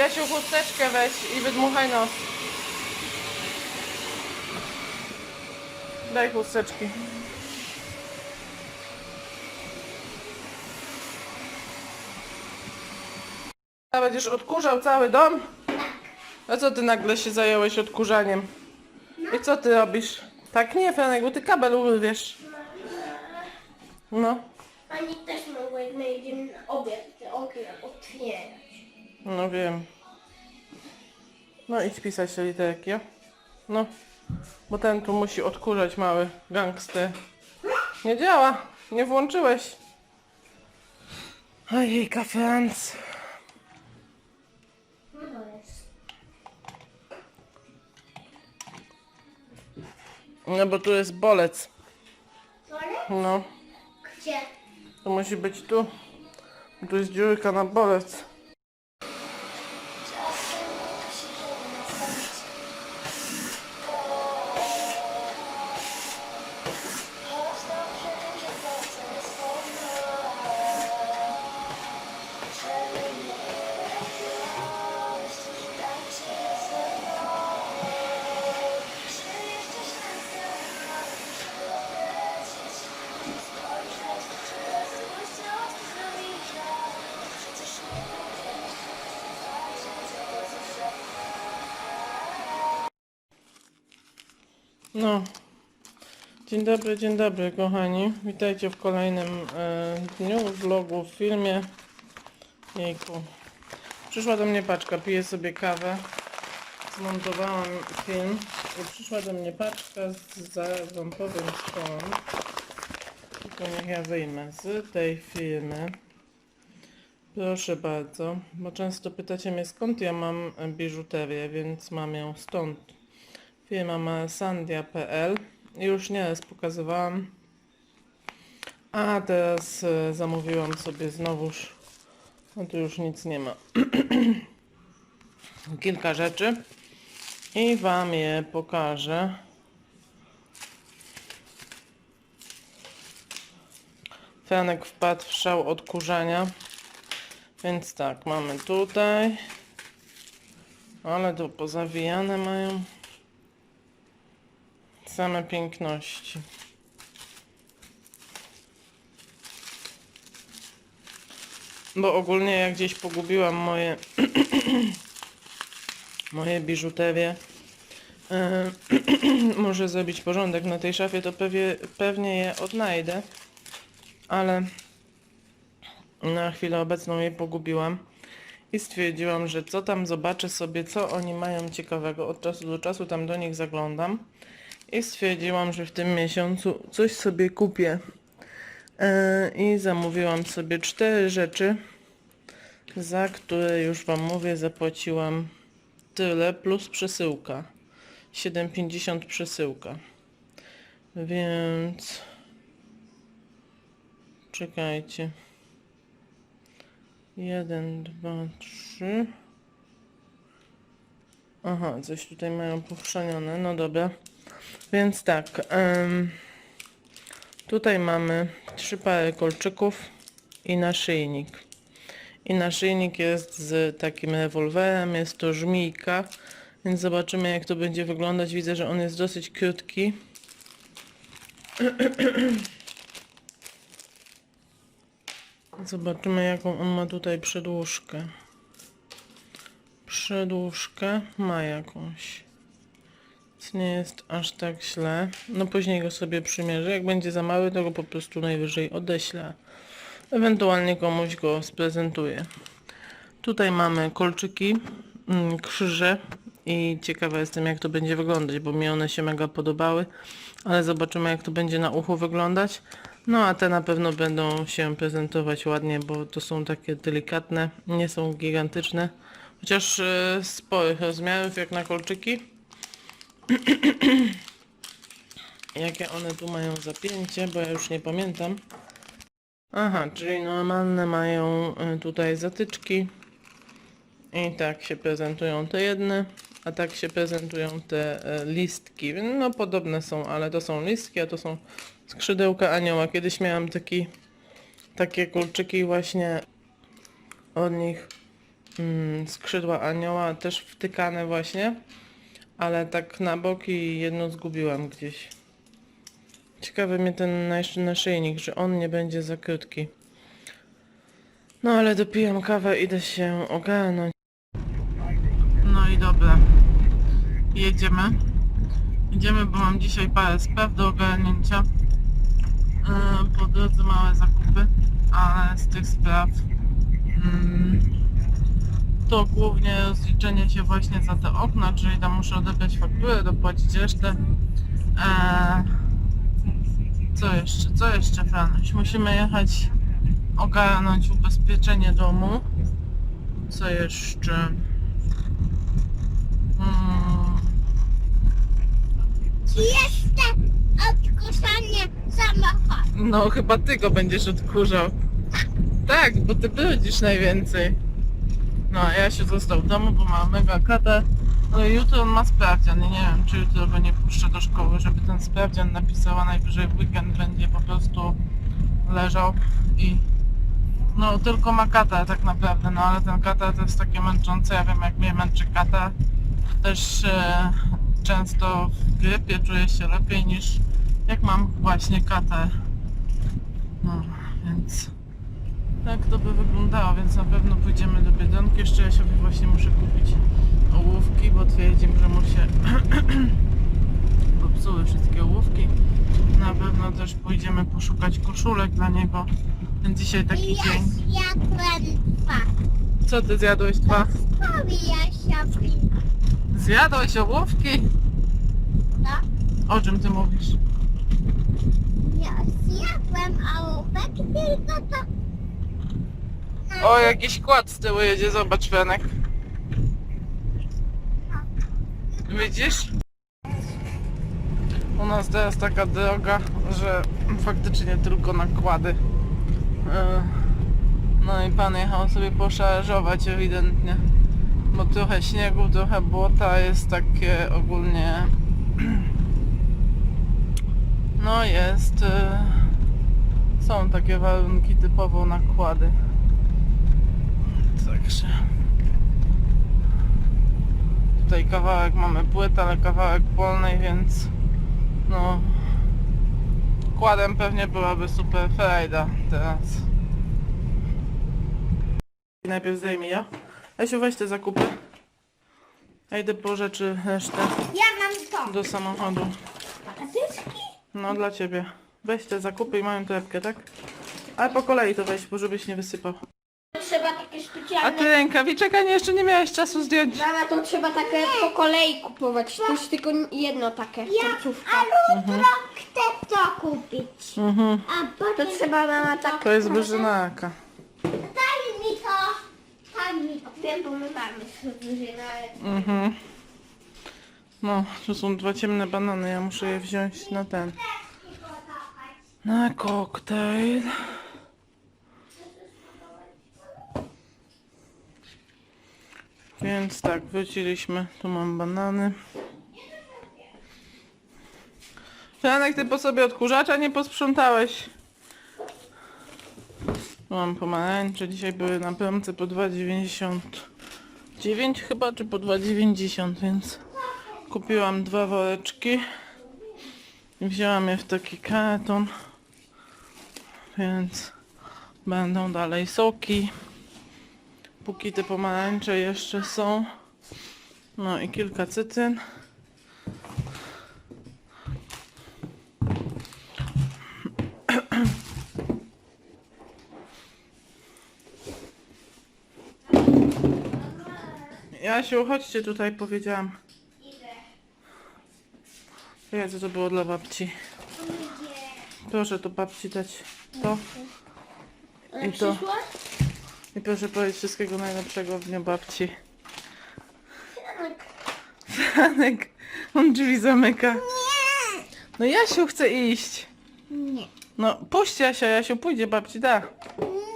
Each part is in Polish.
Jasiu, chusteczkę weź i wydmuchaj nos. Daj chusteczki. Będziesz odkurzał cały dom? A co ty nagle się zająłeś odkurzaniem? I co ty robisz? Tak nie, Franek, bo ty kabel urwiesz. No, Pani też mogła, jak my idziemy na obiad, te okna otwierać. No wiem. No idź pisać te literki, o. No, bo ten tu musi odkurzać mały gangster. Nie działa, nie włączyłeś. Ojejka, Franz. No. No bo tu jest bolec. No, Gdzie? to musi być tu. Tu jest dziurka na bolec. Dzień dobry, dzień dobry kochani. Witajcie w kolejnym e, dniu vlogu, filmie. Jejku. Przyszła do mnie paczka, piję sobie kawę. Zmontowałam film i przyszła do mnie paczka z zarządowym szkołą. Tylko niech ja wyjmę z tej firmy. Proszę bardzo, bo często pytacie mnie skąd ja mam biżuterię, więc mam ją stąd. Firma ma sandia.pl. Już nieraz pokazywałam. A teraz e, zamówiłam sobie znowuż. No tu już nic nie ma. Kilka rzeczy. I Wam je pokażę. Franek wpadł w szał odkurzania. Więc tak, mamy tutaj. Ale to pozawijane mają. Same piękności. Bo ogólnie jak gdzieś pogubiłam moje moje biżuterię, e, muszę zrobić porządek na tej szafie, to pewnie, pewnie je odnajdę, ale na chwilę obecną je pogubiłam i stwierdziłam, że co tam zobaczę sobie, co oni mają ciekawego. Od czasu do czasu tam do nich zaglądam i stwierdziłam, że w tym miesiącu coś sobie kupię. E, I zamówiłam sobie cztery rzeczy, za które już Wam mówię, zapłaciłam tyle plus przesyłka. 7,50 przesyłka. Więc czekajcie. Jeden, dwa, trzy. Aha, coś tutaj mają pochrzanione. No dobra. Więc tak. tutaj mamy trzy pary kolczyków i naszyjnik. I naszyjnik jest z takim rewolwerem. Jest to żmijka. Więc zobaczymy jak to będzie wyglądać. Widzę, że on jest dosyć krótki. Zobaczymy jaką on ma tutaj przedłużkę. Przedłużkę ma jakąś. Nie jest aż tak źle. No później go sobie przymierzę. Jak będzie za mały, to go po prostu najwyżej odeślę. Ewentualnie komuś go sprezentuję. Tutaj mamy kolczyki, mm, krzyże i ciekawa jestem jak to będzie wyglądać, bo mi one się mega podobały, ale zobaczymy jak to będzie na uchu wyglądać. No a te na pewno będą się prezentować ładnie, bo to są takie delikatne, nie są gigantyczne, chociaż e, sporych rozmiarów jak na kolczyki. Jakie one tu mają zapięcie, bo ja już nie pamiętam. Aha, czyli normalne mają y, tutaj zatyczki. I tak się prezentują te jedne, a tak się prezentują te e, listki. No podobne są, ale to są listki, a to są skrzydełka anioła. Kiedyś miałam taki, takie kulczyki właśnie od nich. mm, skrzydła anioła też wtykane właśnie, ale tak na boki jedno zgubiłam gdzieś. Ciekawy mnie ten nasz- naszyjnik, że on nie będzie za krótki. No ale dopijam kawę, idę się ogarnąć. No i dobra. Jedziemy. Idziemy, bo mam dzisiaj parę spraw do ogarnięcia. Yy, Po drodze małe zakupy, ale z tych spraw mm, to głównie rozliczenie się właśnie za te okna, czyli tam muszę odebrać fakturę, dopłacić resztę. Eee, co jeszcze? Co jeszcze, Franuś? Musimy jechać ogarnąć ubezpieczenie domu. Co jeszcze? Mm, I jeszcze odkurzanie samochodu. No, chyba ty go będziesz odkurzał. Tak, bo ty brudzisz najwięcej. No, ja się został w domu, bo mam mega katę. Ale jutro on ma sprawdzian i nie wiem, czy jutro go nie puszczę do szkoły, żeby ten sprawdzian napisała najwyżej w weekend będzie po prostu leżał i no tylko ma kata tak naprawdę, no ale ten kata to jest takie męczące, ja wiem jak mnie męczy kata. Też e, często w grypie czuję się lepiej niż jak mam właśnie katę. No, więc tak to by wyglądało, więc na pewno pójdziemy do Biedronki. Jeszcze ja sobie właśnie muszę kupić ołówki, bo twierdzim, że mu się popsuły wszystkie ołówki. Na pewno też pójdziemy poszukać koszulek dla niego. Dzisiaj taki ja dzień. zjadłem dwa. Co ty zjadłeś dwa? Powija sobie. Zjadłeś ołówki? No. O czym ty mówisz? Ja zjadłem ołówek, tylko to... O, jakiś kład z tyłu jedzie, zobacz Fenek. Widzisz? U nas teraz taka droga, że faktycznie tylko nakłady. E, No i pan jechał sobie poszarżować ewidentnie. Bo trochę śniegu, trochę błota jest takie ogólnie... No jest... e, Są takie warunki typowo nakłady. Także tutaj kawałek mamy płyt, ale kawałek polnej, więc no kładem pewnie byłaby super frajda teraz. Najpierw zdejmij ja. Esiu weź te zakupy. Ja idę po rzeczy resztę Ja mam to. do samochodu. No dla ciebie. Weź te zakupy i moją torebkę, tak? Ale po kolei to weź, bo żebyś nie wysypał. Takie A specjalne... ty rękawiczek, a nie, jeszcze nie miałeś czasu zdjąć. Mama, to trzeba takie po kolei kupować. To jest tylko jedno takie, końcówka. A jutro chcę to kupić. Mhm. A To potem... trzeba mama tak... To jest wyżynarka. Daj mi to. Daj mi to. Wiem, bo my mamy wyżynarek. Mhm. No, tu są dwa ciemne banany, ja muszę je wziąć na ten. Na koktajl. Więc tak, wróciliśmy. Tu mam banany. Franek, ty po sobie odkurzacza nie posprzątałeś. Tu mam pomarańcze. Dzisiaj były na promce po 2,99 chyba, czy po 2,90, więc kupiłam dwa woreczki. I wzięłam je w taki karton. Więc będą dalej soki. Póki te pomarańcze jeszcze są. No i kilka cytryn. Jasiu, chodźcie tutaj, powiedziałam. Ja co to było dla babci. Proszę to babci dać. To. I to. I proszę powiedzieć wszystkiego najlepszego w dniu babci. Franek, on drzwi zamyka. No Jasiu chce iść. Nie. No puść Jasia, Jasiu pójdzie babci, da.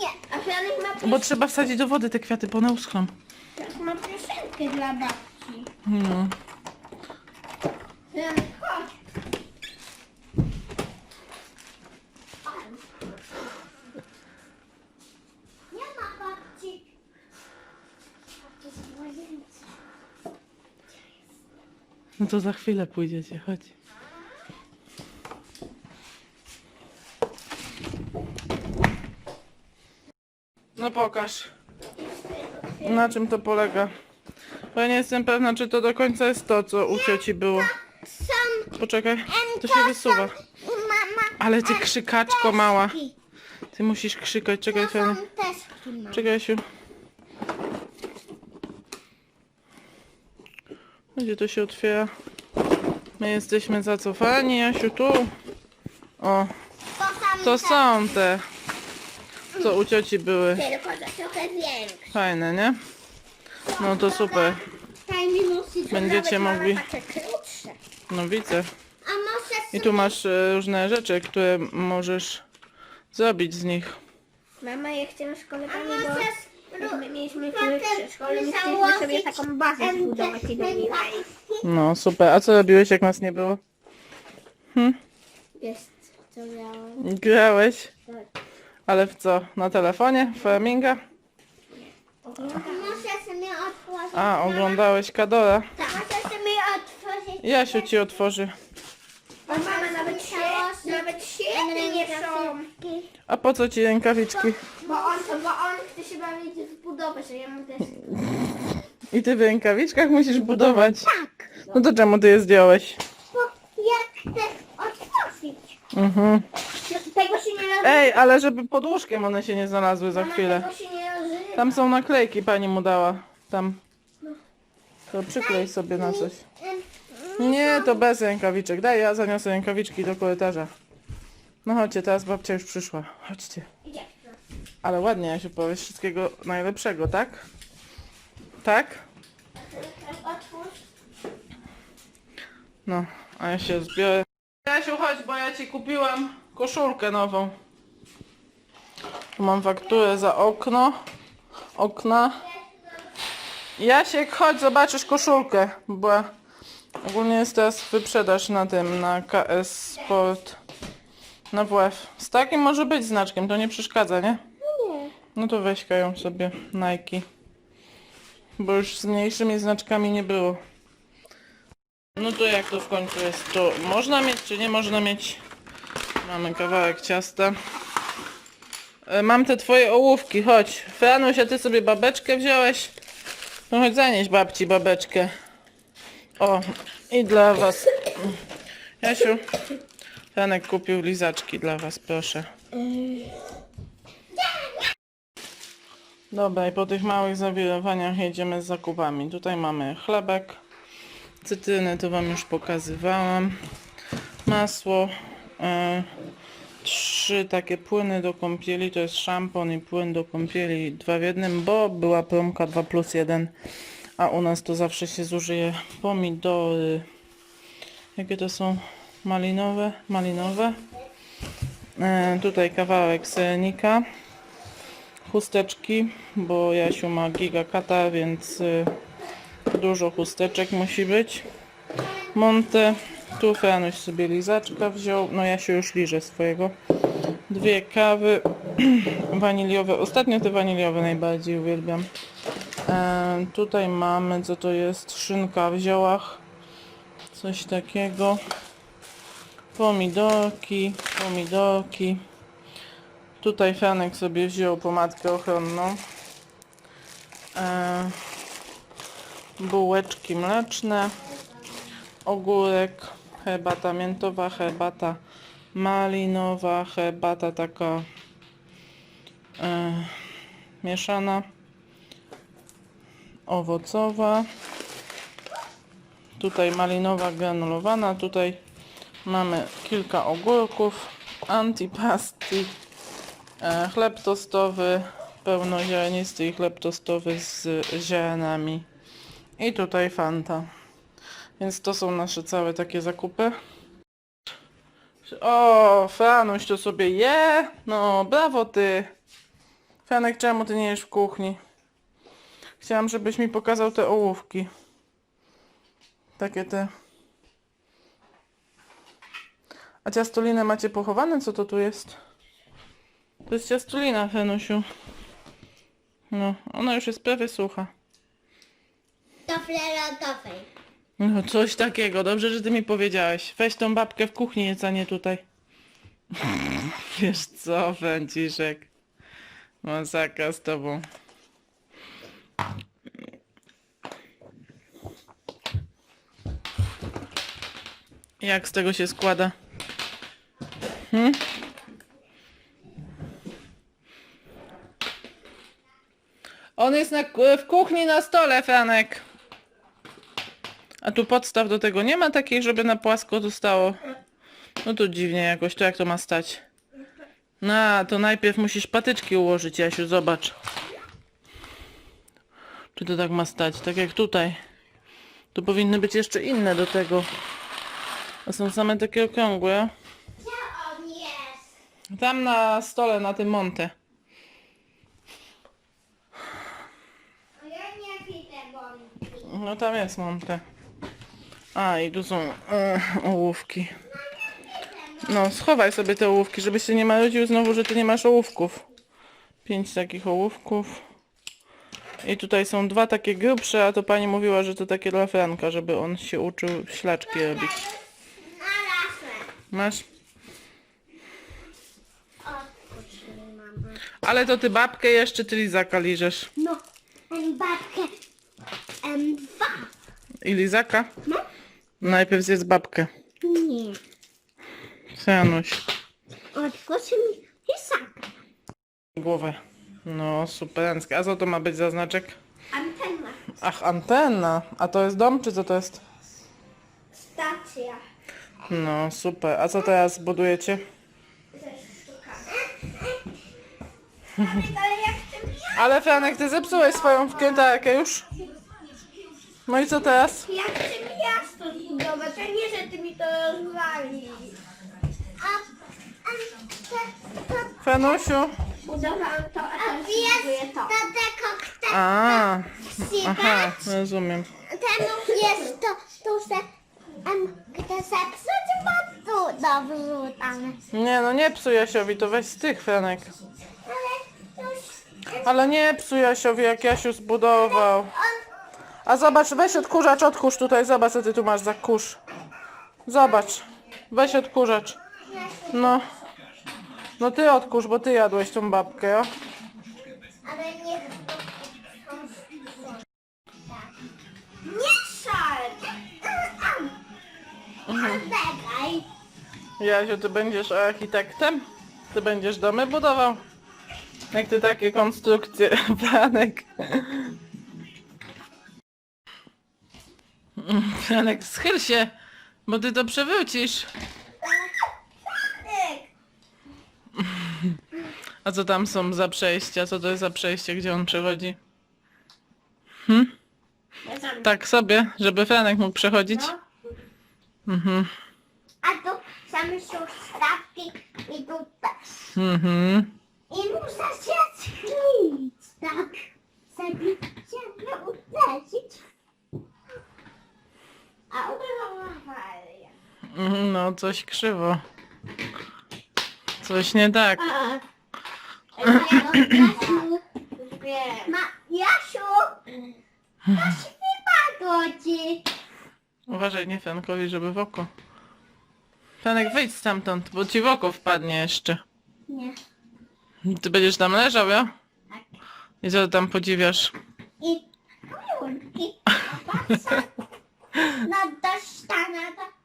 Nie. A Franek ma, Bo trzeba wsadzić do wody te kwiaty, bo one uschną. Ma piosenkę dla babci. No. Franek, chodź. No to za chwilę pójdziecie, chodź. No pokaż. Na czym to polega? Bo ja nie jestem pewna, czy to do końca jest to, co u cioci było. Są Poczekaj, to się wysuwa. mama. Ale ty krzykaczko mała. Ty musisz krzykać, czekaj, Są Fiona. też. Czekaj, Asiu. Gdzie to się otwiera? My jesteśmy zacofani, Asiu, tu. O, To są te, co u cioci były. tylko że trochę większe. Fajne, nie? No to super. Będziecie mogli-. No widzę. I tu masz e, różne rzeczy, które możesz zrobić z nich. Mama, ja chciałam z kolegami, bo jak my mieliśmy w potem przedszkolu, my chcieliśmy założyć sobie taką bazę zbudować i. No super. A co robiłeś, jak nas nie było? Wiesz, co miałam? Grałeś? Tak. Ale w co? Na telefonie? Flaminga? Sobie otworzyć. A, oglądałeś Kadora? Tak, sobie otworzyć. Jasiu ci otworzy. O, mama, nawet się, nawet świetnie nie są. A po co ci rękawiczki? Bo on, to, bo ja mu też... I ty w rękawiczkach musisz budować? Tak, No to czemu ty je zdjąłeś? bo jak chcę otworzyć. Mhm. Tego się nie robi. Ej, ale żeby pod łóżkiem one się nie znalazły za chwilę. Tego się nie rozrywa. Tam są naklejki, pani mu dała. Tam. To przyklej sobie na coś. Nie, to bez rękawiczek. Daj, ja zaniosę rękawiczki do korytarza. No chodźcie, teraz babcia już przyszła. Chodźcie. Idzie. Ale ładnie, Jasiu, powiesz wszystkiego najlepszego, tak? Tak? No, a ja się zbiorę. Jasiu, chodź, bo ja ci kupiłam koszulkę nową. Tu mam fakturę za okno. Okna. Jasiek, chodź, zobaczysz koszulkę, bo ogólnie jest teraz wyprzedaż na tym, na KS Sport. Na WF. Z takim może być znaczkiem, to nie przeszkadza, nie? No to weź ją sobie Nike. Bo już z mniejszymi znaczkami nie było. No to jak to w końcu jest? To można mieć czy nie można mieć? Mamy kawałek ciasta. E, Mam te twoje ołówki, chodź. Franuś, a ty sobie babeczkę wziąłeś? No chodź zanieś babci babeczkę. O, i dla was. Jasiu, Franek kupił lizaczki dla was, proszę. Dobra, i po tych małych zawirowaniach jedziemy z zakupami. Tutaj mamy chlebek, cytryny, to wam już pokazywałam, masło, e, trzy takie płyny do kąpieli, to jest szampon i płyn do kąpieli, dwa w jednym, bo była promka 2 plus 1, a u nas to zawsze się zużyje pomidory, jakie to są? Malinowe, malinowe, e, tutaj kawałek sernika, chusteczki, bo Jasiu ma gigakata, więc y, dużo chusteczek musi być. Monte, tu Franuś sobie lizaczka wziął, no Jasiu już liże swojego. Dwie kawy waniliowe, ostatnio te waniliowe najbardziej uwielbiam. E, tutaj mamy, co to jest, szynka w ziołach, coś takiego. Pomidorki, pomidorki. Tutaj Franek sobie wziął pomadkę ochronną. E, bułeczki mleczne. Ogórek. Herbata miętowa, herbata malinowa, herbata taka e, mieszana. Owocowa. Tutaj malinowa granulowana. Tutaj mamy kilka ogórków. Antipasti. E, Chleb tostowy, pełnoziarnisty i chleb tostowy z ziarnami. I tutaj Fanta. Więc to są nasze całe takie zakupy. O, Franuś to sobie je. No, brawo ty. Franek, czemu ty nie jesz w kuchni? Chciałam, żebyś mi pokazał te ołówki. Takie te. A ciastolinę macie pochowane? Co to tu jest? To jest ciastulina, Henusiu. No, ona już jest prawie sucha. Do flerodowej. No coś takiego, dobrze, że ty mi powiedziałeś. Weź tą babkę w kuchni, a nie tutaj. Wiesz co, Franciszek? Masaka z tobą. Jak z tego się składa? Hmm? On jest na, w kuchni na stole, Franek. A tu podstaw do tego nie ma takiej, żeby na płasko zostało. No to dziwnie jakoś, to jak to ma stać? No, to najpierw musisz patyczki ułożyć, Jasiu, zobacz. Czy to tak ma stać? Tak jak tutaj. Tu powinny być jeszcze inne do tego. A są same takie okrągłe. Gdzie on jest? Tam na stole, na tym monte. A ja nie widzę bąki. No tam jest monte. A, i tu są e, ołówki. No, schowaj sobie te ołówki, żebyś się nie marudził znowu, że ty nie masz ołówków. Pięć takich ołówków. I tutaj są dwa takie grubsze, a to pani mówiła, że to takie dla Franka, żeby on się uczył ślaczki robić. Masz? Ale to ty babkę jeszcze, ty lizaka liżesz. No, babkę. Em, dwa. I lizaka? No. Najpierw zjedz babkę. Nie. Sanuś. Otwórz mi pisaka. Głowę. No, superancka. A co to ma być za znaczek? Antenna. Ach, antena. A to jest dom, czy co to jest? Stacja. No, super. A co teraz budujecie? Ze sztukami. Ale jak chcę Ale Franek, ty zepsułeś swoją wkrętarkę już? No i co teraz? Ja chcę miasto zbudować, a nie, że ty mi to rozwali. A, a to, to, Franusiu? budowałam to, a to jest to. Tego chcę A, aha, rozumiem. Temu jest to, to że um, gdy zepsuć, bo tu dobrze tam. Nie, no nie psuj Jasiowi, to weź z tych, Franek. Ale już Ale nie psuj Jasiowi, jak Jasiu zbudował. on, A zobacz, weź odkurzacz, odkurz tutaj, zobacz co ty tu masz za kurz. Zobacz, weź odkurzacz. No. No ty odkurz, bo ty jadłeś tą babkę, o. ale nie Nie szal! Oddawaj! Jasiu, ty będziesz architektem? Ty będziesz domy budował? Jak ty takie konstrukcje, Franek? Franek, schyl się, bo ty to przewrócisz. A co tam są za przejścia? Co to jest za przejście, gdzie on przechodzi? Sam- Tak sobie, żeby Franek mógł przechodzić? No. Mhm. A tu same są stawki i tu też. Mhm. I muszę się schylić, tak? Żeby cię uderzyć. A uważaj. Mhm, No, coś krzywo. Coś nie tak. Jasiu! Ma, Jasiu! Wypadło ci. Uważaj, nie Frankowi, żeby w oko. Franek, wyjdź stamtąd, bo ci w oko wpadnie jeszcze. Nie. Ty będziesz tam leżał, ja? Tak. I co tam podziwiasz? I kulki. Patrzę. No dostana to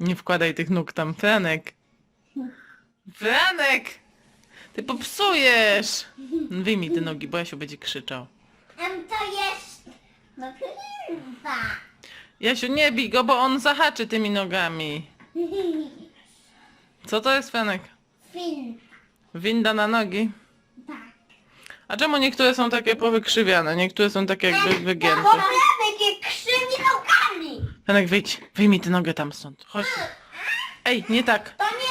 Nie wkładaj tych nóg tam, Franek. Franek! Ty popsujesz! Wyjmij te nogi, bo Jasiu będzie krzyczał. Em to jest no chyba. Jasiu, nie bij go, bo on zahaczy tymi nogami. Co to jest, Franek? Film. Winda na nogi? A czemu niektóre są takie powykrzywiane, niektóre są takie jakby wygięte? Takie krzywi nogami. Franek, wyjdź, wyjmij tę nogę tam stąd. Chodź. Ej, nie tak. To nie